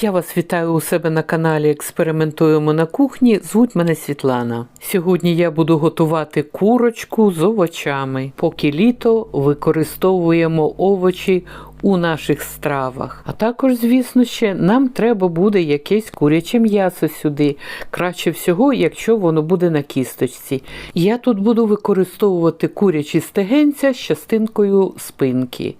Я вас вітаю у себе на каналі Експериментуємо на кухні. Звуть мене Світлана. Сьогодні я буду готувати курочку з овочами. Поки літо використовуємо овочі у наших стравах. А також, звісно, ще нам треба буде якесь куряче м'ясо сюди. Краще всього, якщо воно буде на кісточці. Я тут буду використовувати курячі стегенця з частинкою спинки.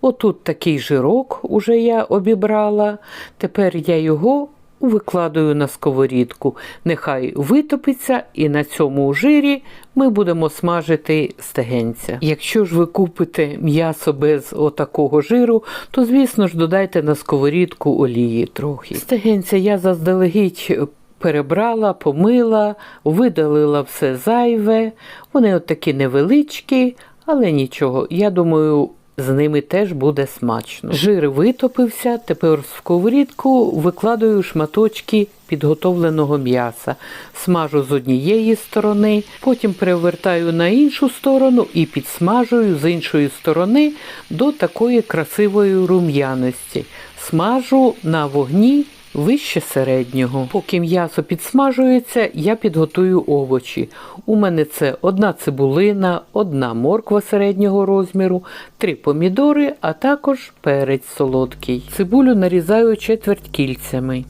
Отут такий жирок уже я обібрала. Тепер я його викладаю на сковорідку. Нехай витопиться, і на цьому жирі ми будемо смажити стегенця. Якщо ж ви купите м'ясо без отакого жиру, то звісно ж додайте на сковорідку олії трохи. Стегенця я заздалегідь. Перебрала, помила, видалила все зайве. Вони от такі невеличкі, але нічого. Я думаю, з ними теж буде смачно. Жир витопився, тепер в сковорідку викладаю шматочки підготовленого м'яса. Смажу з однієї сторони, потім перевертаю на іншу сторону і підсмажую з іншої сторони до такої красивої рум'яності. Смажу на вогні вище середнього. Поки м'ясо підсмажується, я підготую овочі. У мене це одна цибулина, одна морква середнього розміру, три помідори, а також перець солодкий. Цибулю нарізаю четверть кільцями.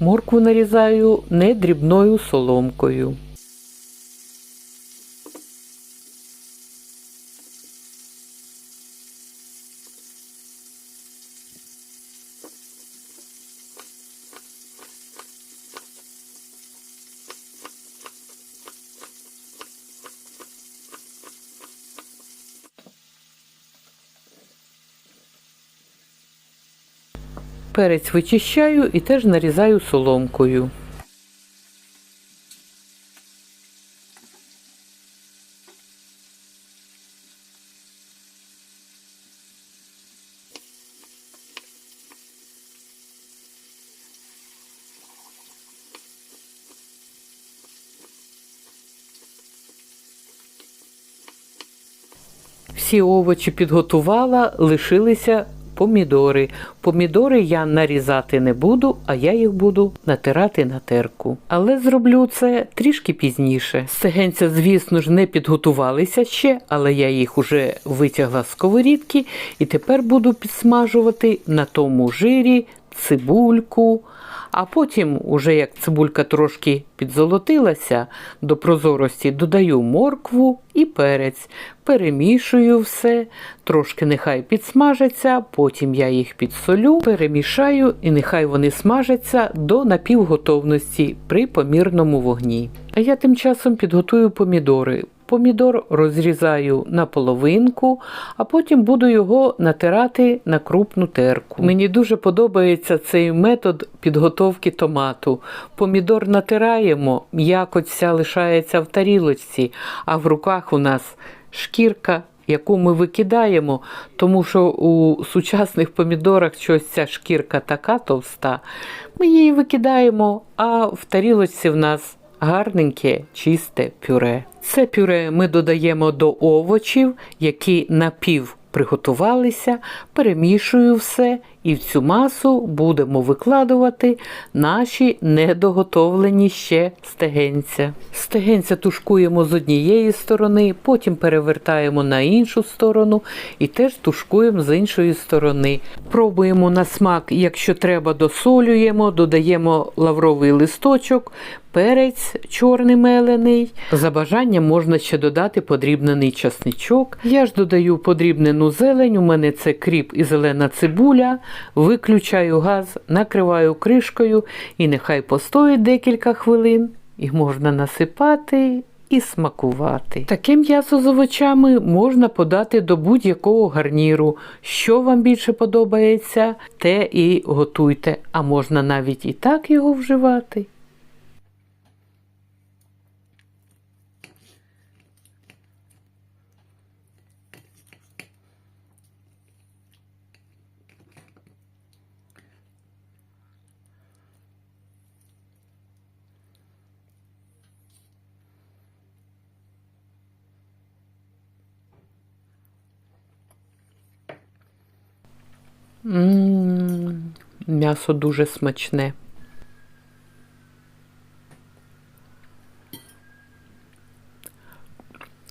Моркву нарізаю не дрібною соломкою. Перець вичищаю і теж нарізаю соломкою. Всі овочі підготувала, лишилися помідори. Помідори я нарізати не буду, а я їх буду натирати на терку. Але зроблю це трішки пізніше. Стегенця, звісно ж, не підготувалися ще, але я їх уже витягла з сковорідки і тепер буду підсмажувати на тому жирі цибульку. А потім, уже як цибулька трошки підзолотилася до прозорості, додаю моркву і перець, перемішую все, трошки нехай підсмажаться, потім я їх підсолю, перемішаю і нехай вони смажаться до напівготовності при помірному вогні. А я тим часом підготую помідори. Помідор розрізаю на половинку, а потім буду його натирати на крупну терку. Мені дуже подобається цей метод підготовки томату. Помідор натираємо, вся лишається в тарілочці, а в руках у нас шкірка. Яку ми викидаємо, тому що у сучасних помідорах щось ця шкірка така товста, ми її викидаємо, а в тарілочці в нас гарненьке чисте пюре. Це пюре ми додаємо до овочів, які напів приготувалися, перемішую все і в цю масу будемо викладувати наші недоготовлені ще стегенця. Стегенця тушкуємо з однієї сторони, потім перевертаємо на іншу сторону і теж тушкуємо з іншої сторони. Пробуємо на смак, якщо треба, досолюємо, додаємо лавровий листочок. Перець чорний мелений. За бажанням можна ще додати подрібнений часничок. Я ж додаю подрібнену зелень, у мене це кріп і зелена цибуля. Виключаю газ, накриваю кришкою і нехай постоїть декілька хвилин. І можна насипати і смакувати. Таке м'ясо з овочами можна подати до будь-якого гарніру. Що вам більше подобається, те і готуйте, а можна навіть і так його вживати. М, М'ясо дуже смачне.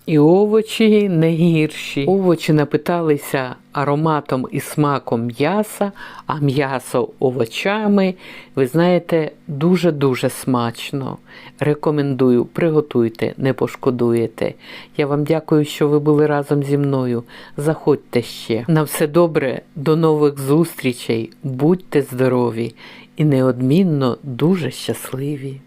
І овочі не гірші. Овочі напиталися ароматом і смаком м'яса, а м'ясо овочами. Ви знаєте, дуже-дуже смачно. Рекомендую, приготуйте, не пошкодуєте. Я вам дякую, що ви були разом зі мною. Заходьте ще. На все добре, до нових зустрічей. Будьте здорові і неодмінно дуже щасливі.